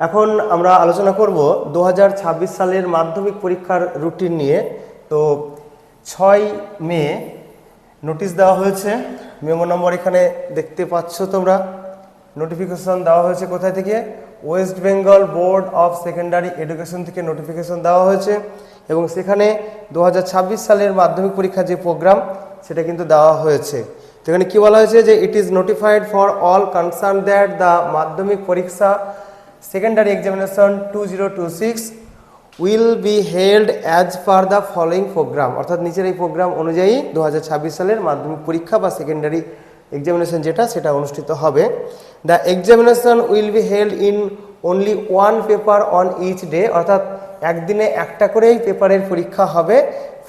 এখন আমরা আলোচনা করব দু হাজার ছাব্বিশ সালের মাধ্যমিক পরীক্ষার রুটিন নিয়ে। তো ছয় মে নোটিশ দেওয়া হয়েছে। মেমো নম্বর এখানে দেখতে পাচ্ছ তোমরা। নোটিফিকেশন দেওয়া হয়েছে কোথায় থেকে? West Bengal board of secondary education থেকে নোটিফিকেশন দেওয়া হয়েছে। এবং সেখানে দু হাজার ছাব্বিশ সালের মাধ্যমিক পরীক্ষার যে প্রোগ্রাম সেটা কিন্তু দেওয়া হয়েছে। তো এখানে কি বলা হয়েছে যে it is notified for all concern that the Madhyamik পরীক্ষা secondary examination two zero two six will be held as per the following programme অর্থাৎ নিচের এই প্রোগ্রাম অনুযায়ী দু হাজার ছাব্বিশ সালের মাধ্যমিক পরীক্ষা বা সেকেন্ডারি এক্সামিনেশন যেটা, সেটা অনুষ্ঠিত হবে। The examination will be held in only one paper on each day অর্থাৎ একদিনে একটা করেই পেপারের পরীক্ষা হবে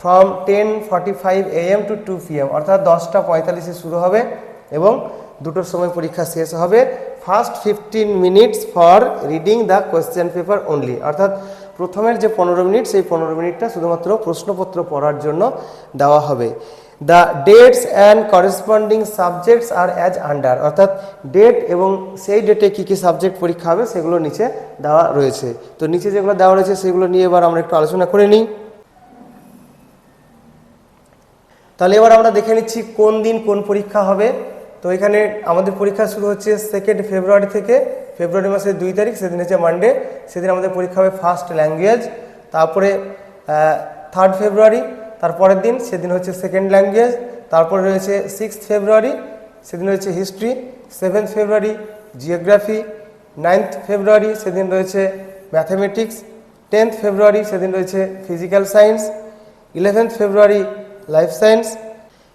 from ten forty five AM to two PM অর্থাৎ দশটা পঁয়তাল্লিশে শুরু হবে এবং দুটোর সময় পরীক্ষা শেষ হবে। First fifteen minutes for reading the question paper only অর্থাৎ প্রথমের যে পনেরো মিনিট, সেই পনেরো মিনিটটা শুধুমাত্র প্রশ্নপত্র পড়ার জন্য দেওয়া হবে। The dates and corresponding subjects are as under অর্থাৎ ডেট এবং সেই ডেটে কী কী সাবজেক্ট পরীক্ষা হবে সেগুলো নিচে দেওয়া রয়েছে। তো নিচে যেগুলো দেওয়া রয়েছে সেগুলো নিয়ে এবার আমরা একটু আলোচনা করে নিই। তাহলে এবার আমরা দেখে নিচ্ছি কোন দিন কোন পরীক্ষা হবে। তো এখানে আমাদের পরীক্ষা শুরু হচ্ছে সেকেন্ড ফেব্রুয়ারি থেকে। ফেব্রুয়ারি মাসের দুই তারিখ, সেদিন হচ্ছে মানডে সেদিন আমাদের পরীক্ষা হবে ফার্স্ট ল্যাঙ্গুয়েজ তারপরে থার্ড ফেব্রুয়ারি তারপরের দিন সেদিন হচ্ছে সেকেন্ড ল্যাঙ্গুয়েজ তারপরে রয়েছে সিক্স ফেব্রুয়ারি সেদিন রয়েছে history seventh February geography ninth February সেদিন রয়েছে ম্যাথামেটিক্স টেন্থ ফেব্রুয়ারি সেদিন রয়েছে physical science eleventh February life science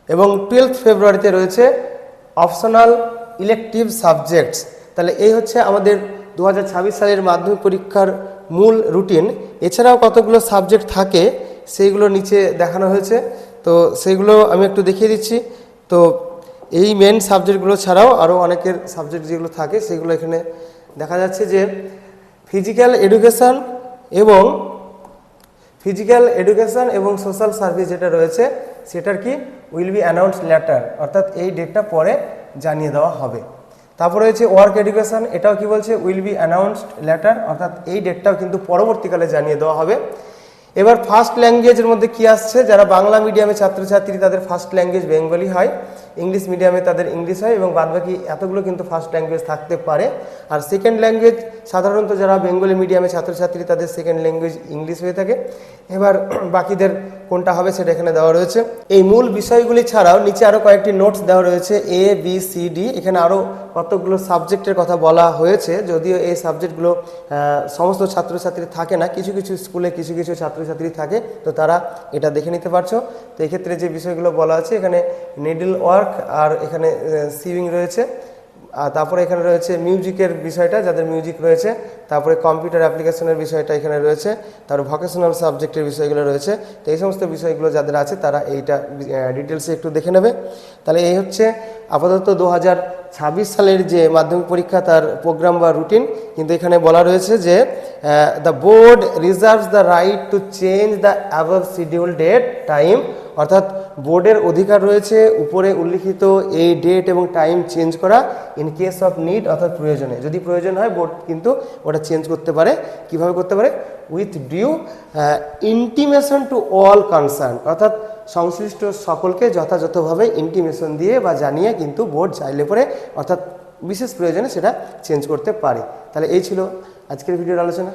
এবং টুয়েলথ ফেব্রুয়ারিতে রয়েছে অপশনাল ইলেকটিভ সাবজেক্টস। তাহলে এই হচ্ছে আমাদের দু হাজার ছাব্বিশ সালের মাধ্যমিক পরীক্ষার মূল রুটিন। এছাড়াও কতগুলো সাবজেক্ট থাকে সেইগুলো নিচে দেখানো হয়েছে। তো সেইগুলো আমি একটু দেখিয়ে দিচ্ছি। তো এই মেন সাবজেক্টগুলো ছাড়াও আরও অনেকের সাবজেক্ট যেগুলো থাকে সেগুলো এখানে দেখা যাচ্ছে যে ফিজিক্যাল এডুকেশন এবং ফিজিক্যাল এডুকেশন এবং সোশ্যাল সার্ভিস যেটা রয়েছে সেটার কি? উইল বি অ্যানাউন্স লেটার অর্থাৎ এই ডেটটা পরে জানিয়ে দেওয়া হবে। তারপর রয়েছে ওয়ার্ক এডুকেশন এটাও কি বলছে? উইল বি অ্যানাউন্সড ল্যাটার অর্থাৎ এই ডেটটাও কিন্তু পরবর্তীকালে জানিয়ে দেওয়া হবে। এবার ফার্স্ট ল্যাঙ্গুয়েজের মধ্যে কি আসছে? যারা বাংলা মিডিয়ামে ছাত্রছাত্রী, তাদের ফার্স্ট ল্যাঙ্গুয়েজ বেঙ্গলি হয় ইংলিশ মিডিয়ামে তাদের ইংলিশ হয় এবং বাদবাকি এতগুলো কিন্তু ফার্স্ট ল্যাঙ্গুয়েজ থাকতে পারে। আর সেকেন্ড ল্যাঙ্গুয়েজ সাধারণত যারা বেঙ্গলি মিডিয়ামে ছাত্রছাত্রী, তাদের সেকেন্ড ল্যাঙ্গুয়েজ ইংলিশ হয়ে থাকে। এবার বাকিদের কোনটা হবে সেটা এখানে দেওয়া রয়েছে। এই মূল বিষয়গুলি ছাড়াও নিচে আরও কয়েকটি নোটস দেওয়া রয়েছে এ বি সি ডি এখানে আরও কতগুলো সাবজেক্টের কথা বলা হয়েছে, যদিও এই সাবজেক্টগুলো সমস্ত ছাত্রছাত্রী থাকে না, কিছু কিছু স্কুলে কিছু কিছু ছাত্রছাত্রী থাকে, তো তারা এটা দেখে নিতে পারছ। তো এক্ষেত্রে যে বিষয়গুলো বলা আছে, এখানে নিডল ওয়ার্ক আর এখানে সিভিং রয়েছে। তারপরে এখানে রয়েছে মিউজিকের বিষয়টা, যাদের মিউজিক রয়েছে। তারপরে কম্পিউটার অ্যাপ্লিকেশনের বিষয়টা এখানে রয়েছে। তারপর ভকেশনাল সাবজেক্টের বিষয়গুলো রয়েছে। তো এই সমস্ত বিষয়গুলো যাদের আছে, তারা এইটা ডিটেলসে একটু দেখে নেবে। তাহলে এই হচ্ছে আপাতত দু ছাব্বিশ সালের যে মাধ্যমিক পরীক্ষা, তার প্রোগ্রাম বা রুটিন কিন্তু এখানে বলা রয়েছে যে the board reserves the right to change the above schedule date time অর্থাৎ বোর্ডের অধিকার রয়েছে, উপরে উল্লিখিত এই ডেট এবং টাইম চেঞ্জ করা ইন কেস অফ নিড অর্থাৎ প্রয়োজনে। যদি প্রয়োজন হয়, বোর্ড কিন্তু ওটা চেঞ্জ করতে পারে। কীভাবে করতে পারে? With due intimation to all concern অর্থাৎ সংশ্লিষ্ট সকলকে যথাযথভাবে ইন্টিমেশন দিয়ে বা জানিয়ে কিন্তু বোর্ড চাইলে পরে, অর্থাৎ বিশেষ প্রয়োজনে সেটা চেঞ্জ করতে পারে। তাহলে এই ছিল আজকের ভিডিওর আলোচনা।